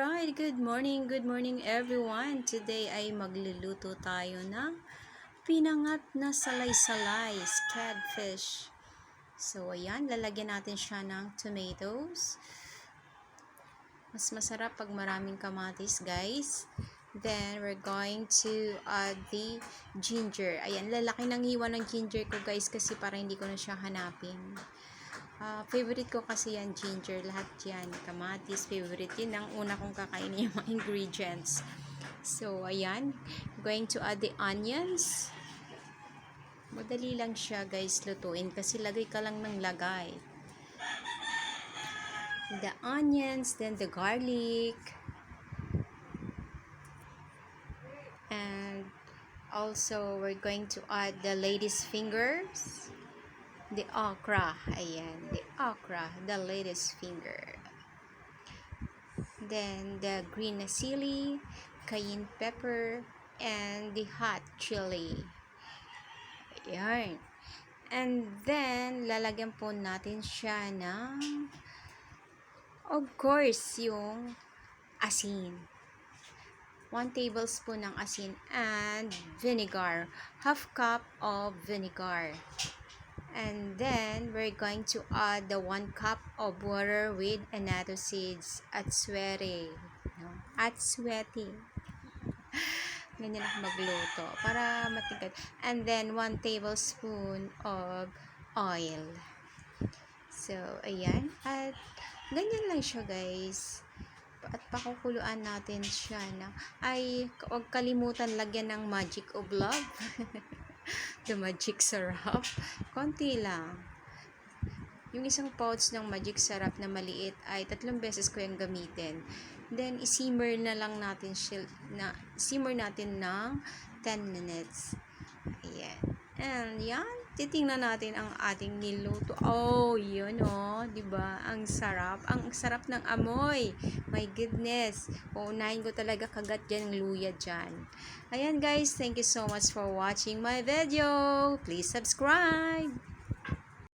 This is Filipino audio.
Alright, good morning, good morning everyone. Today ay magluluto tayo ng pinangat na salay-salay, scadfish. So, ayan, lalagyan natin siya ng tomatoes. Mas masarap pag maraming kamatis, guys. Then, we're going to add the ginger. Ayan, lalaki ng hiwa ng ginger ko, guys, kasi para hindi ko na siya hanapin. Ah, favorite ko kasi yan, ginger. Lahat yan. Kamatis, favorite. Yun ang una kong kakainin yung mga ingredients. So, ayan. Going to add the onions. Madali lang siya, guys, lutuin. Kasi lagay ka lang ng lagay. The onions, then the garlic. And also, we're going to add the lady's fingers. The okra. Ayan. The okra. The latest finger. Then, the green na cayenne pepper, and the hot chili. Ayan. And then, lalagyan po natin siya ng, of course, yung asin. 1 tablespoon ng asin and vinegar. Half cup of vinegar. And then, we're going to add the 1 cup of water with annatto seeds at swere. No? At swete. Ganyan ako magluto. Para matigad. And then, 1 tablespoon of oil. So, ayan. At, ganyan lang siya, guys. At pakukuluan natin siya na, ay, huwag kalimutan lagyan ng magic of love. the magic syrup. Konti lang. Yung isang pouch ng magic syrup na maliit ay tatlong beses ko yung gamitin. Then, isimmer na lang natin na, simmer natin ng 10 minutes. Ayan. And, yan. Titingnan natin ang ating niluto. Oh, yun oh. Ba? Ang sarap. Ang sarap ng amoy. My goodness. Uunahin ko talaga kagat dyan ng luya dyan. Ayan guys, thank you so much for watching my video. Please subscribe.